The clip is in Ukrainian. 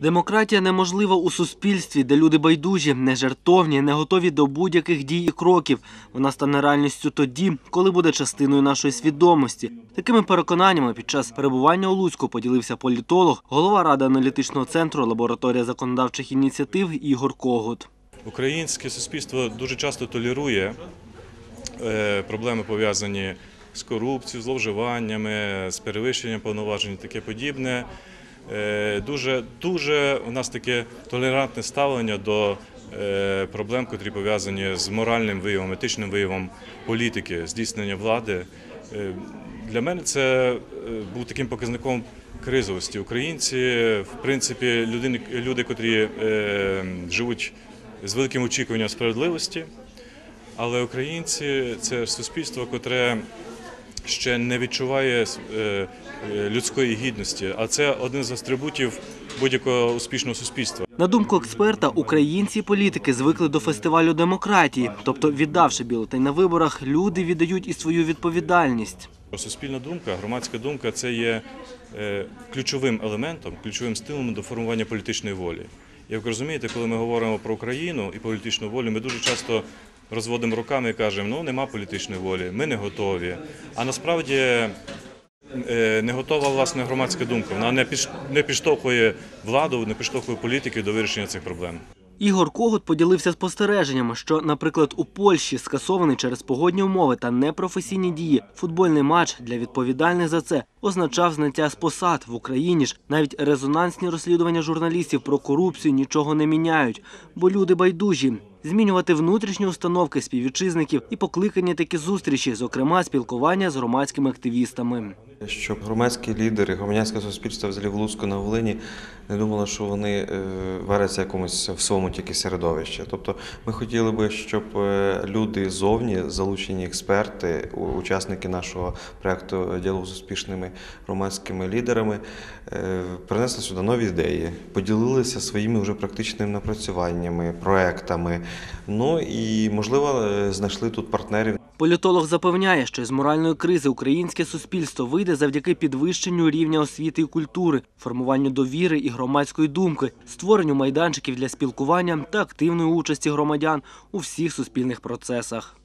Демократія неможлива у суспільстві, де люди байдужі, нежертовні, не готові до будь-яких дій і кроків. Вона стане реальністю тоді, коли буде частиною нашої свідомості. Такими переконаннями під час перебування у Луцьку поділився політолог, голова ради аналітичного центру лабораторія законодавчих ініціатив Ігор Когут. Українське суспільство дуже часто толерує е, проблеми пов'язані з корупцією, зловживаннями, з перевищенням повноважень таке подібне. Е, Дуже, дуже у нас таке толерантне ставлення до е, проблем, котрі пов'язані з моральним виявом, етичним виявом політики, здійснення влади. Е, Для мене це був таким показником кризовості. Українці, в принципі, людини, люди, котрі живуть з великим очікуванням справедливості, але українці це суспільство, котре ще не відчуває е, е, людської гідності, а це один з атрибутів будь-якого успішного суспільства. На думку експерта, українці політики звикли до фестивалю демократії, тобто, віддавши бюлетень на виборах, люди віддають і свою відповідальність. Суспільна думка, громадська думка це є е, ключовим елементом, ключовим стилем до формування політичної волі. Як ви розумієте, коли ми говоримо про Україну і політичну волю, ми дуже часто розводимо руками і кажемо, ну нема політичної волі, ми не готові. А насправді е, не готова власне громадська думка. Вона не підштовхує владу, не підштовхує політики до вирішення цих проблем. Ігор Когут поділився спостереженнями, що, наприклад, у Польщі скасований через погодні умови та непрофесійні дії футбольний матч для відповідальних за це означав зняття з посад в Україні ж. Навіть резонансні розслідування журналістів про корупцію нічого не міняють, бо люди байдужі. Змінювати внутрішні установки співвітчизників і покликані такі зустрічі, зокрема спілкування з громадськими активістами. Щоб громадські лідери, громадянське суспільство взагалі в Луцьку на Волині не думало, що вони е, варяться якомусь в своєму тільки середовищі. Тобто ми хотіли би, щоб е, люди зовні, залучені експерти, учасники нашого проєкту діалогу з успішними громадськими лідерами, е, принесли сюди нові ідеї, поділилися своїми вже практичними напрацюваннями, проектами. Ну і можливо е, знайшли тут партнерів Політолог запевняє, що з моральної кризи українське суспільство вийде завдяки підвищенню рівня освіти і культури, формуванню довіри і громадської думки, створенню майданчиків для спілкування та активної участі громадян у всіх суспільних процесах.